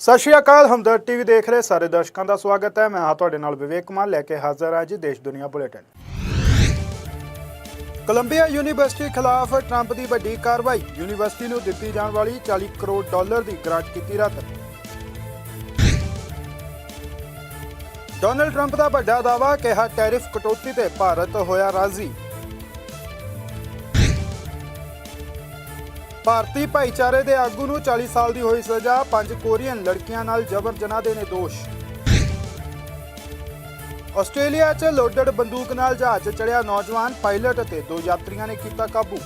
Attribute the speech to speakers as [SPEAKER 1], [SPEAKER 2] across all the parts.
[SPEAKER 1] ਸਤਿ ਸ਼੍ਰੀ ਅਕਾਲ, ਹਮਦਰਦ ਟੀਵੀ ਦੇਖ ਰਹੇ ਸਾਰੇ ਦਰਸ਼ਕਾਂ ਦਾ ਸਵਾਗਤ ਹੈ। ਮੈਂ ਹਾਂ ਤੁਹਾਡੇ ਨਾਲ ਵਿਵੇਕ ਕੁਮਾਰ, ਲੈ ਕੇ ਹਾਜ਼ਰ ਹਾਂ ਜੀ ਦੇਸ਼ ਦੁਨੀਆ ਬੁਲੇਟਿਨ। ਕੋਲੰਬੀਆ ਯੂਨੀਵਰਸਿਟੀ ਖਿਲਾਫ ਟਰੰਪ ਦੀ ਵੱਡੀ ਕਾਰਵਾਈ, ਯੂਨੀਵਰਸਿਟੀ ਨੂੰ ਦਿੱਤੀ ਜਾਣ ਵਾਲੀ 40 ਕਰੋੜ ਡਾਲਰ ਦੀ ਗ੍ਰਾਂਟ ਕੀਤੀ ਰੱਦ। ਡੋਨਲਡ ਟਰੰਪ ਦਾ ਵੱਡਾ ਦਾਅਵਾ, ਕਿਹਾ ਟੈਰਿਫ ਕਟੌਤੀ ਤੇ ਭਾਰਤ ਹੋਇਆ ਰਾਜ਼ੀ। ਭਾਰਤੀ ਭਾਈਚਾਰੇ ਦੇ ਆਗੂ ਨੂੰ 40 ਸਾਲ ਦੀ ਹੋਈ ਸਜ਼ਾ, ਪੰਜ ਕੋਰੀਅਨ ਲੜਕੀਆਂ ਨਾਲ ਜਬਰ ਜਨਾਹ ਦੇ ਨੇ ਦੋਸ਼। ਆਸਟ੍ਰੇਲੀਆ 'ਚ ਲੋਡਡ ਬੰਦੂਕ ਨਾਲ ਜਹਾਜ਼ ਚੜਿਆ ਨੌਜਵਾਨ ਪਾਇਲਟ ਅਤੇ ਦੋ ਯਾਤਰੀਆਂ ਨੇ ਕੀਤਾ ਕਾਬੂ।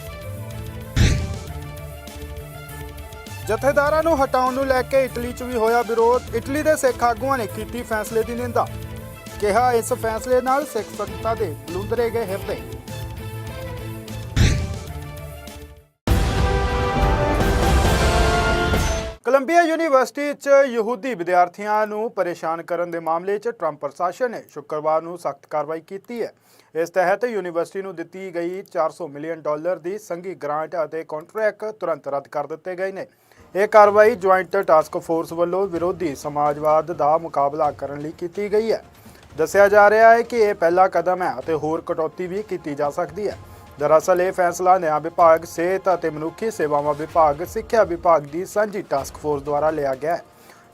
[SPEAKER 1] ਜਥੇਦਾਰਾਂ ਨੂੰ ਹਟਾਉਣ ਨੂੰ ਲੈ ਕੇ ਇਟਲੀ 'ਚ ਵੀ ਹੋਇਆ ਵਿਰੋਧ। ਇਟਲੀ ਦੇ ਸਿੱਖ ਆਗੂਆਂ ਨੇ ਕੀਤੀ ਫੈਸਲੇ ਦੀ ਨਿੰਦਾ। ਕਿਹਾ ਇਸ ਫੈਸਲੇ ਨਾਲ ਸਿੱਖ ਸੰਗਤਾਂ ਦੇ ਬਲੁੰਦਰੇ ਗਏ ਹਿਰਦੇ। ਕੋਲੰਬੀਆ ਯੂਨੀਵਰਸਿਟੀ 'ਚ ਯਹੂਦੀ ਵਿਦਿਆਰਥੀਆਂ ਨੂੰ ਪਰੇਸ਼ਾਨ ਕਰਨ ਦੇ ਮਾਮਲੇ 'ਚ ਟਰੰਪ ਪ੍ਰਸ਼ਾਸਨ ਨੇ ਸ਼ੁੱਕਰਵਾਰ ਨੂੰ ਸਖਤ ਕਾਰਵਾਈ ਕੀਤੀ ਹੈ। ਇਸ ਤਹਿਤ ਯੂਨੀਵਰਸਿਟੀ ਨੂੰ ਦਿੱਤੀ ਗਈ 400 ਮਿਲੀਅਨ ਡਾਲਰ ਦੀ ਸੰਘੀ ਗ੍ਰਾਂਟ ਅਤੇ ਕੰਟਰੈਕਟ ਤੁਰੰਤ ਰੱਦ ਕਰ ਦਿੱਤੇ ਗਏ ਨੇ। ਇਹ ਕਾਰਵਾਈ ਜੁਆਇੰਟ ਟਾਸਕ ਫੋਰਸ ਵੱਲੋਂ ਵਿਰੋਧੀ ਸਮਾਜਵਾਦ ਦਾ ਮੁਕਾਬਲਾ ਕਰਨ ਲਈ ਕੀਤੀ ਗਈ ਹੈ। ਦੱਸਿਆ ਜਾ ਰਿਹਾ ਹੈ ਕਿ ਇਹ ਪਹਿਲਾ ਕਦਮ ਹੈ ਅਤੇ ਹੋਰ ਕਟੌਤੀ ਵੀ ਕੀਤੀ ਜਾ ਸਕਦੀ ਹੈ। ਦਰਅਸਲ ਇਹ ਫੈਸਲਾ ਨਿਆਂ ਵਿਭਾਗ, ਸਿਹਤ ਅਤੇ ਮਨੁੱਖੀ ਸੇਵਾਵਾਂ ਵਿਭਾਗ, ਸਿੱਖਿਆ ਵਿਭਾਗ ਦੀ ਸਾਂਝੀ ਟਾਸਕ ਫੋਰਸ ਦੁਆਰਾ ਲਿਆ ਗਿਆ ਹੈ।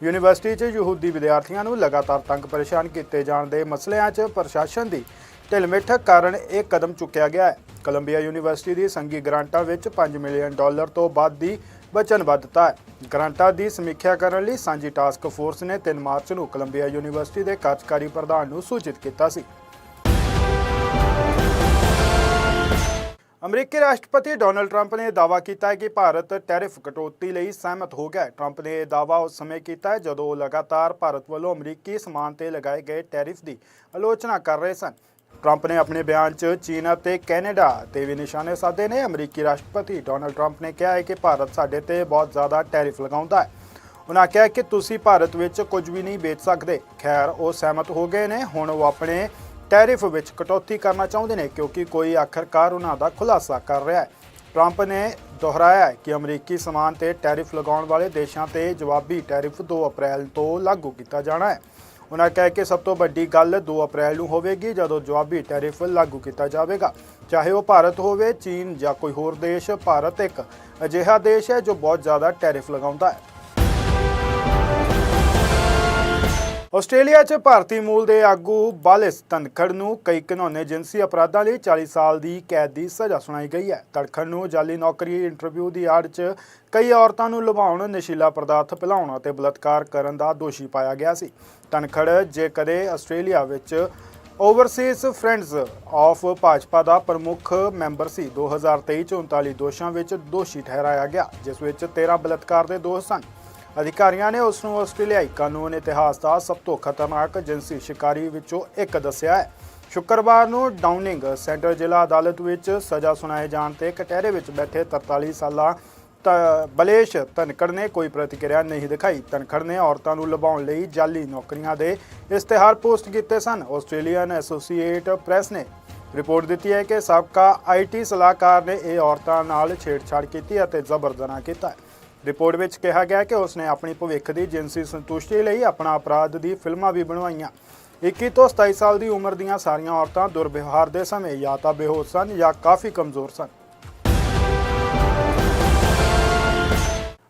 [SPEAKER 1] ਯੂਨੀਵਰਸਿਟੀ 'ਚ ਯਹੂਦੀ ਵਿਦਿਆਰਥੀਆਂ ਨੂੰ ਲਗਾਤਾਰ ਤੰਗ ਪਰੇਸ਼ਾਨ ਕੀਤੇ ਜਾਣ ਦੇ ਮਸਲਿਆਂ 'ਚ ਪ੍ਰਸ਼ਾਸਨ ਦੀ ਢਿਲਮਿੱਠ ਕਾਰਨ ਇਹ ਕਦਮ ਚੁੱਕਿਆ ਗਿਆ ਹੈ। ਕੋਲੰਬੀਆ ਯੂਨੀਵਰਸਿਟੀ ਦੀ ਸੰਘੀ ਗ੍ਰਾਂਟਾਂ ਵਿੱਚ 5 ਮਿਲੀਅਨ ਡਾਲਰ ਤੋਂ ਵੱਧ ਦੀ ਵਚਨਬੱਧਤਾ ਹੈ। ਗ੍ਰਾਂਟਾਂ ਦੀ ਸਮੀਖਿਆ ਕਰਨ ਲਈ ਸਾਂਝੀ ਟਾਸਕ ਫੋਰਸ ਨੇ 3 ਮਾਰਚ ਨੂੰ ਕੋਲੰਬੀਆ ਯੂਨੀਵਰਸਿਟੀ ਦੇ ਕਾਰਜਕਾਰੀ ਪ੍ਰਧਾਨ ਨੂੰ ਸੂਚਿਤ ਕੀਤਾ ਸੀ। ਅਮਰੀਕੀ ਰਾਸ਼ਟਰਪਤੀ ਡੋਨਲਡ ਟਰੰਪ ਨੇ ਦਾਅਵਾ ਕੀਤਾ ਹੈ ਕਿ ਭਾਰਤ ਟੈਰਿਫ ਕਟੌਤੀ ਲਈ ਸਹਿਮਤ ਹੋ ਗਿਆ ਹੈ। ਟਰੰਪ ਨੇ ਇਹ ਦਾਅਵਾ ਉਸ ਸਮੇਂ ਕੀਤਾ ਜਦੋਂ ਉਹ ਲਗਾਤਾਰ ਭਾਰਤ ਵੱਲੋਂ ਅਮਰੀਕੀ ਸਮਾਨ ਤੇ ਲਗਾਏ ਗਏ ਟੈਰਿਫ ਦੀ ਆਲੋਚਨਾ ਕਰ ਰਹੇ ਸਨ। ਟਰੰਪ ਨੇ ਆਪਣੇ ਬਿਆਨ 'ਚ ਚੀਨ ਅਤੇ ਕੈਨੇਡਾ ਤੇ ਵੀ ਨਿਸ਼ਾਨੇ ਸਾਧੇ ਨੇ। ਅਮਰੀਕੀ ਰਾਸ਼ਟਰਪਤੀ ਡੋਨਲਡ ਟਰੰਪ ਨੇ ਕਿਹਾ ਹੈ ਕਿ ਭਾਰਤ ਸਾਡੇ ਤੇ ਬਹੁਤ ਜ਼ਿਆਦਾ ਟੈਰਿਫ ਲਗਾਉਂਦਾ ਹੈ। ਉਹਨਾਂ ਕਿਹਾ ਕਿ ਤੁਸੀਂ ਭਾਰਤ ਵਿੱਚ ਕੁਝ ਵੀ ਨਹੀਂ ਵੇਚ ਸਕਦੇ। ਖੈਰ, ਉਹ ਸਹਿਮਤ ਹੋ ਗਏ ਨੇ। ਹੁਣ ਉਹ ਆਪਣੇ ਟੈਰਿਫ ਵਿੱਚ ਕਟੌਤੀ ਕਰਨਾ ਚਾਹੁੰਦੇ ਨੇ ਕਿਉਂਕਿ ਕੋਈ ਆਖਰਕਾਰ ਉਹਨਾਂ ਦਾ ਖੁਲਾਸਾ ਕਰ ਰਿਹਾ ਹੈ। ਟਰੰਪ ਨੇ ਦੁਹਰਾਇਆ ਕਿ ਅਮਰੀਕੀ ਸਮਾਨ ਤੇ ਟੈਰਿਫ ਲਗਾਉਣ ਵਾਲੇ ਦੇਸ਼ਾਂ ਤੇ ਜਵਾਬੀ ਟੈਰਿਫ 2 ਅਪ੍ਰੈਲ ਤੋਂ ਲਾਗੂ ਕੀਤਾ ਜਾਣਾ ਹੈ। ਉਹਨਾਂ ਕਿਹਾ ਕਿ ਸਭ ਤੋਂ ਵੱਡੀ ਗੱਲ 2 ਅਪ੍ਰੈਲ ਨੂੰ ਹੋਵੇਗੀ ਜਦੋਂ ਜਵਾਬੀ ਟੈਰਿਫ ਲਾਗੂ ਕੀਤਾ ਜਾਵੇਗਾ। ਚਾਹੇ ਉਹ ਭਾਰਤ ਹੋਵੇ, ਚੀਨ ਜਾਂ ਕੋਈ ਹੋਰ ਦੇਸ਼, ਭਾਰਤ ਇੱਕ ਅਜਿਹਾ ਦੇਸ਼ ਹੈ ਜੋ ਬਹੁਤ ਜ਼ਿਆਦਾ ਟੈਰਿਫ ਲਗਾਉਂਦਾ ਹੈ। ਆਸਟ੍ਰੇਲੀਆ 'ਚ ਭਾਰਤੀ ਮੂਲ ਦੇ ਆਗੂ ਬਾਲਿਸ ਧਨਖੜ ਨੂੰ ਕਈ ਘਿਨੌਨੇ ਜਿਨਸੀ ਅਪਰਾਧਾਂ ਲਈ 40 ਸਾਲ ਦੀ ਕੈਦ ਦੀ ਸਜ਼ਾ ਸੁਣਾਈ ਗਈ ਹੈ। ਧਨਖੜ ਨੂੰ ਜਾਲੀ ਨੌਕਰੀ ਇੰਟਰਵਿਊ ਦੀ ਆੜ 'ਚ ਕਈ ਔਰਤਾਂ ਨੂੰ ਲੁਭਾਉਣ, ਨਸ਼ੀਲਾ ਪਦਾਰਥ ਪਿਲਾਉਣ ਅਤੇ ਬਲਾਤਕਾਰ ਕਰਨ ਦਾ ਦੋਸ਼ੀ ਪਾਇਆ ਗਿਆ ਸੀ। ਧਨਖੜ, ਜੇ ਕਦੇ ਆਸਟ੍ਰੇਲੀਆ ਵਿੱਚ ਓਵਰਸੀਜ਼ ਫਰੈਂਡਸ ਆਫ ਭਾਜਪਾ ਦਾ ਪ੍ਰਮੁੱਖ ਮੈਂਬਰ ਸੀ 2023 ਚ 39 ਦੋਸ਼ਾਂ ਵਿੱਚ ਦੋਸ਼ੀ ਠਹਿਰਾਇਆ ਗਿਆ, ਜਿਸ ਵਿੱਚ 13 ਬਲਾਤਕਾਰ ਦੇ ਦੋਸ਼ ਸਨ। ਅਧਿਕਾਰੀਆਂ ਨੇ ਉਸ ਨੂੰ ਆਸਟ੍ਰੇਲੀਆਈ ਕਾਨੂੰਨ ਇਤਿਹਾਸ ਦਾ ਸਭ ਤੋਂ ਖਤਰਨਾਕ ਜਿਨਸੀ ਸ਼ਿਕਾਰੀ ਵਿੱਚੋਂ ਇੱਕ ਦੱਸਿਆ ਹੈ। ਸ਼ੁੱਕਰਵਾਰ ਨੂੰ ਡਾਊਨਿੰਗ ਸੈਂਟਰ ਜ਼ਿਲ੍ਹਾ ਅਦਾਲਤ ਵਿੱਚ ਸਜ਼ਾ ਸੁਣਾਏ ਜਾਣ ਤੇ ਕਟਹਿਰੇ ਵਿੱਚ ਬੈਠੇ 43 ਸਾਲਾ ਤ- ਬਲੇਸ਼ ਧਨਖੜ ਨੇ ਕੋਈ ਪ੍ਰਤੀਕਿਰਿਆ ਨਹੀਂ ਦਿਖਾਈ। ਧਨਖੜ ਨੇ ਔਰਤਾਂ ਨੂੰ ਲੁਭਾਉਣ ਲਈ ਜਾਲੀ ਨੌਕਰੀਆਂ ਦੇ ਇਸ਼ਤਿਹਾਰ ਪੋਸਟ ਕੀਤੇ ਸਨ। ਆਸਟ੍ਰੇਲੀਅਨ ਐਸੋਸੀਏਟ ਪ੍ਰੈਸ ਨੇ ਰਿਪੋਰਟ ਦਿੱਤੀ ਹੈ ਕਿ ਸਾਬਕਾ ਆਈਟੀ ਸਲਾਹਕਾਰ ਨੇ ਇਹ ਔਰਤਾਂ ਨਾਲ ਛੇੜਛਾੜ ਕੀਤੀ ਅਤੇ ਜ਼ਬਰ ਜਨਾਹ ਕੀਤਾ ਰਿਪੋਰਟ ਵਿੱਚ ਕਿਹਾ ਗਿਆ ਕਿ ਉਸਨੇ ਆਪਣੀ ਭਵਿੱਖ ਦੀ ਜਿਨਸੀ ਸੰਤੁਸ਼ਟੀ ਲਈ ਆਪਣਾ ਅਪਰਾਧ ਦੀ ਫਿਲਮਾਂ ਵੀ ਬਣਵਾਈਆਂ। 21 ਤੋਂ 27 ਸਾਲ ਦੀ ਉਮਰ ਦੀਆਂ ਸਾਰੀਆਂ ਔਰਤਾਂ ਦੁਰਵਿਵਹਾਰ ਦੇ ਸਮੇਂ ਜਾਂ ਤਾਂ ਬੇਹੋਸ਼ ਸਨ ਜਾਂ ਕਾਫੀ ਕਮਜ਼ੋਰ ਸਨ।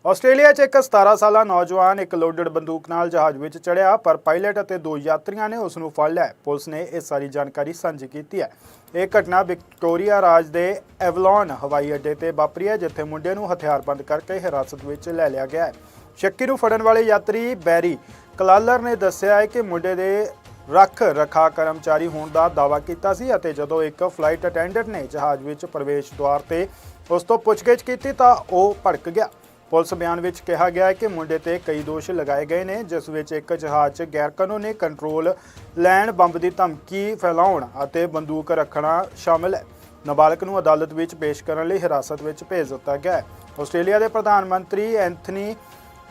[SPEAKER 1] ਆਸਟ੍ਰੇਲੀਆ 'ਚ ਇੱਕ 17 ਸਾਲਾ ਨੌਜਵਾਨ ਇੱਕ ਲੋਡਡ ਬੰਦੂਕ ਨਾਲ ਜਹਾਜ਼ ਵਿੱਚ ਚੜ੍ਹਿਆ ਪਰ ਪਾਇਲਟ ਅਤੇ ਦੋ ਯਾਤਰੀਆਂ ਨੇ ਉਸ ਨੂੰ ਫੜ ਲਿਆ। ਪੁਲਿਸ ਨੇ ਇਹ ਸਾਰੀ ਜਾਣਕਾਰੀ ਸਾਂਝੀ ਕੀਤੀ ਹੈ। ਇਹ ਘਟਨਾ ਵਿਕਟੋਰੀਆ ਰਾਜ ਦੇ ਐਵਲੌਨ, ਹਵਾਈ ਅੱਡੇ ਤੇ ਵਾਪਰੀ ਹੈ, ਜਿੱਥੇ ਮੁੰਡੇ ਨੂੰ ਹਥਿਆਰਬੰਦ ਕਰਕੇ ਹਿਰਾਸਤ ਵਿੱਚ ਲੈ ਲਿਆ ਗਿਆ ਹੈ। ਸ਼ੱਕੀ ਨੂੰ ਫੜਨ ਵਾਲੇ ਯਾਤਰੀ ਬੈਰੀ ਕਲਾਲਰ ਨੇ ਦੱਸਿਆ ਹੈ ਕਿ ਮੁੰਡੇ ਦੇ ਰੱਖ ਰਖਾ ਕਰਮਚਾਰੀ ਹੋਣ ਦਾ ਦਾਅਵਾ ਕੀਤਾ ਸੀ ਅਤੇ ਜਦੋਂ ਇੱਕ ਫਲਾਈਟ ਅਟੈਂਡੈਂਟ ਨੇ ਜਹਾਜ਼ ਵਿੱਚ ਪ੍ਰਵੇਸ਼ ਦੁਆਰ ਤੇ ਉਸ ਤੋਂ ਪੁੱਛਗਿੱਛ ਕੀਤੀ ਤਾਂ ਉਹ ਭੜਕ ਗਿਆ। ਪੁਲਿਸ ਬਿਆਨ ਵਿੱਚ ਕਿਹਾ ਗਿਆ ਹੈ ਕਿ ਮੁੰਡੇ ਤੇ ਕਈ ਦੋਸ਼ ਲਗਾਏ ਗਏ ਨੇ, ਜਿਸ ਵਿੱਚ ਇੱਕ ਜਹਾਜ਼ 'ਚ ਗੈਰਕਾਨੂੰਨੀ ਕੰਟਰੋਲ ਲੈਣ ਬੰਬ ਦੀ ਧਮਕੀ ਫੈਲਾਉਣ ਅਤੇ ਬੰਦੂਕ ਰੱਖਣਾ ਸ਼ਾਮਲ ਹੈ। ਨਾਬਾਲਗ ਨੂੰ ਅਦਾਲਤ ਵਿੱਚ ਪੇਸ਼ ਕਰਨ ਲਈ ਹਿਰਾਸਤ ਵਿੱਚ ਭੇਜ ਦਿੱਤਾ ਗਿਆ ਹੈ। ਆਸਟ੍ਰੇਲੀਆ ਦੇ ਪ੍ਰਧਾਨ ਮੰਤਰੀ ਐਂਥਨੀ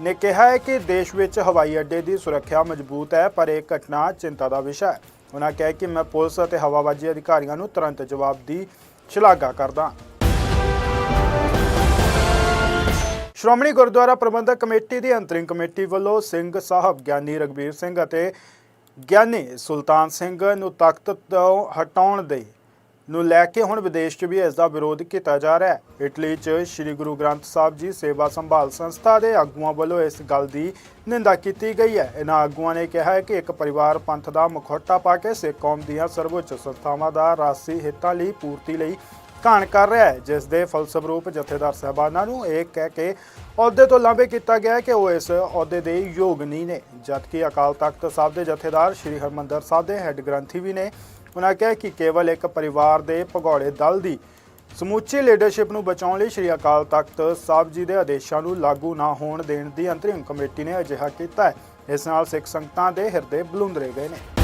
[SPEAKER 1] ਨੇ ਕਿਹਾ ਹੈ ਕਿ ਦੇਸ਼ ਵਿੱਚ ਹਵਾਈ ਅੱਡੇ ਦੀ ਸੁਰੱਖਿਆ ਮਜ਼ਬੂਤ ਹੈ, ਪਰ ਇਹ ਘਟਨਾ ਚਿੰਤਾ ਦਾ ਵਿਸ਼ਾ ਹੈ। ਉਹਨਾਂ ਕਿਹਾ ਕਿ ਮੈਂ ਪੁਲਿਸ ਅਤੇ ਹਵਾਬਾਜ਼ੀ ਅਧਿਕਾਰੀਆਂ ਨੂੰ ਤੁਰੰਤ ਜਵਾਬ ਦੀ ਸ਼ਲਾਘਾ ਕਰਦਾ ਸ਼੍ਰੋਮਣੀ ਗੁਰਦੁਆਰਾ ਪ੍ਰਬੰਧਕ ਕਮੇਟੀ ਦੀ ਅੰਤਰਿਮ ਕਮੇਟੀ ਵੱਲੋਂ ਸਿੰਘ ਸਾਹਿਬ ਗਿਆਨੀ ਰਗਬੀਰ ਸਿੰਘ ਅਤੇ ਗਿਆਨੀ ਸੁਲਤਾਨ ਸਿੰਘ ਨੂੰ ਤਖਤ ਤੋਂ ਹਟਾਉਣ ਦੇ ਨੂੰ ਲੈ ਕੇ ਹੁਣ ਵਿਦੇਸ਼ 'ਚ ਵੀ ਇਸ ਦਾ ਵਿਰੋਧ ਕੀਤਾ ਜਾ ਰਿਹਾ ਹੈ। ਇਟਲੀ 'ਚ ਸ੍ਰੀ ਗੁਰੂ ਗ੍ਰੰਥ ਸਾਹਿਬ ਜੀ ਸੇਵਾ ਸੰਭਾਲ ਸੰਸਥਾ ਦੇ ਆਗੂਆਂ ਵੱਲੋਂ ਇਸ ਗੱਲ ਦੀ ਨਿੰਦਾ ਕੀਤੀ ਗਈ ਹੈ। ਇਹਨਾਂ ਆਗੂਆਂ ਨੇ ਕਿਹਾ ਹੈ ਕਿ ਇੱਕ ਪਰਿਵਾਰ ਪੰਥ ਦਾ ਮੁਖੌਟਾ ਪਾ ਕੇ ਸਿੱਖ ਕੌਮ ਦੀਆਂ ਸਰਵਉੱਚ ਸੰਸਥਾਵਾਂ ਦਾ ਰਾਸੀ ਹਿੱਤਾਂ ਲਈ ਪੂਰਤੀ ਲਈ ਘਾਣ ਕਰ ਰਿਹਾ ਹੈ, ਜਿਸ ਦੇ ਫਲਸਰੂਪ ਜਥੇਦਾਰ ਸਹਿਬਾਨਾਂ ਨੂੰ ਇਹ ਕਹਿ ਕੇ ਅਹੁਦੇ ਤੋਂ ਲਾਂਭੇ ਕੀਤਾ ਗਿਆ ਹੈ ਕਿ ਉਹ ਇਸ ਅਹੁਦੇ ਦੇ ਯੋਗ ਨਹੀਂ ਨੇ। ਜਦਕਿ ਅਕਾਲ ਤਖਤ ਸਾਹਿਬ ਦੇ ਜਥੇਦਾਰ ਸ੍ਰੀ ਹਰਮੰਦਰ ਸਾਹਿਬ ਦੇ ਹੈੱਡ ਗ੍ਰੰਥੀ ਵੀ ਨੇ, ਉਹਨਾਂ ਕਿਹਾ ਕਿ ਕੇਵਲ ਇੱਕ ਪਰਿਵਾਰ ਦੇ ਭਗੌੜੇ ਦਲ ਦੀ ਸਮੁੱਚੀ ਲੀਡਰਸ਼ਿਪ ਨੂੰ ਬਚਾਉਣ ਲਈ ਸ੍ਰੀ ਅਕਾਲ ਤਖਤ ਸਾਹਿਬ ਜੀ ਦੇ ਆਦੇਸ਼ਾਂ ਨੂੰ ਲਾਗੂ ਨਾ ਹੋਣ ਦੇਣ ਦੀ ਅੰਤਰਿਮ ਕਮੇਟੀ ਨੇ ਅਜਿਹਾ ਕੀਤਾ ਹੈ। ਇਸ ਨਾਲ ਸਿੱਖ ਸੰਗਤਾਂ ਦੇ ਹਿਰਦੇ ਬਲੁੰਦਰੇ ਗਏ ਨੇ।